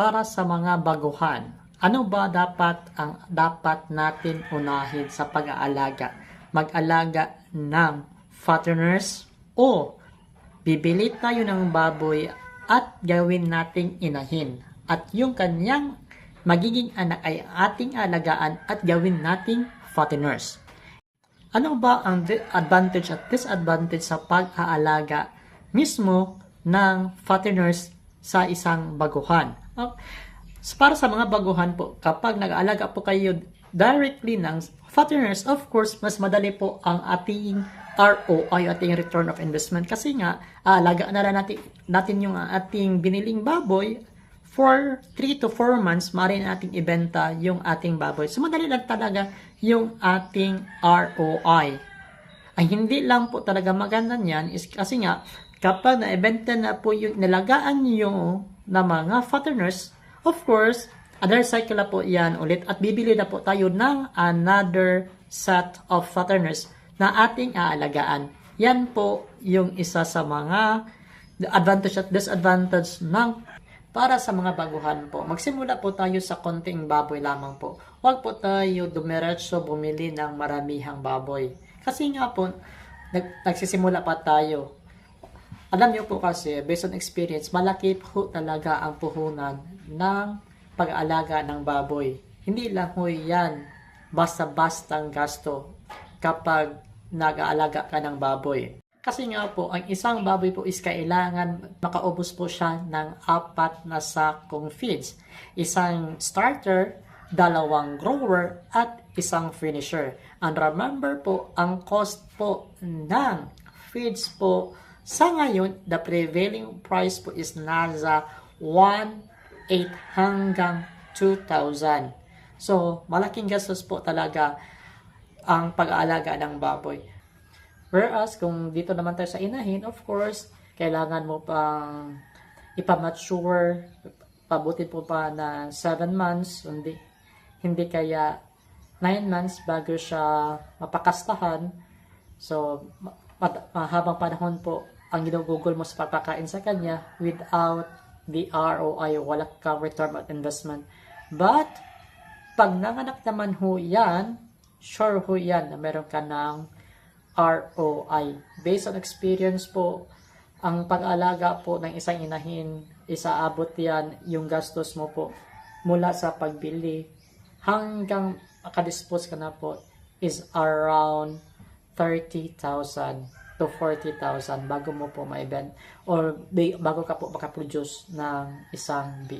para sa mga baguhan, ano ba dapat ang dapat natin unahin sa pag-aalaga? Mag-alaga ng fatteners o bibili tayo ng baboy at gawin nating inahin at yung kanyang magiging anak ay ating alagaan at gawin nating fatteners. Ano ba ang advantage at disadvantage sa pag-aalaga mismo ng fatteners sa isang baguhan? Ah, Para sa mga baguhan po, kapag nag-aalaga po kayo directly ng fatteners, of course, mas madali po ang ating ROI, ating return of investment. Kasi nga, aalagaan na lang natin, natin yung ating biniling baboy for 3 to 4 months, maaari nating ibenta yung ating baboy. So, madali lang talaga yung ating ROI. Ang hindi lang po talaga maganda niyan is kasi nga, kapag naibenta na po yung nilagaan nyo na mga fatteners, of course, other cycle na po yan ulit at bibili na po tayo ng another set of fatteners na ating aalagaan. Yan po yung isa sa mga advantage at disadvantage ng para sa mga baguhan po. Magsimula po tayo sa konting baboy lamang po. Huwag po tayo dumiretso bumili ng maramihang baboy. Kasi nga po, nag, nagsisimula pa tayo. Alam niyo po kasi, based on experience, malaki po talaga ang puhunan ng pag-aalaga ng baboy. Hindi lang ho yan basta-bastang gasto kapag nag-aalaga ka ng baboy. Kasi nga po, ang isang baboy po is kailangan makaubos po siya ng apat na sakong feeds. Isang starter, dalawang grower, at isang finisher. And remember po, ang cost po ng feeds po sa ngayon, the prevailing price po is nasa 1,800 hanggang 2,000. So, malaking gastos po talaga ang pag-aalaga ng baboy. Whereas, kung dito naman tayo sa inahin, of course, kailangan mo pang ipamature, pabutin po pa na 7 months, hindi, hindi kaya 9 months bago siya mapakastahan. So, ma- mat- mahabang panahon po ang ginugugol mo sa pagpakain sa kanya without the ROI, wala kang return on investment. But, pag nanganak naman ho yan, sure ho yan na meron ka ng ROI. Based on experience po, ang pag-alaga po ng isang inahin, isaabot yan yung gastos mo po mula sa pagbili hanggang makadispose ka na po is around 30,000 to 40,000 bago mo po ma-event or bago ka po makaproduce ng isang BA.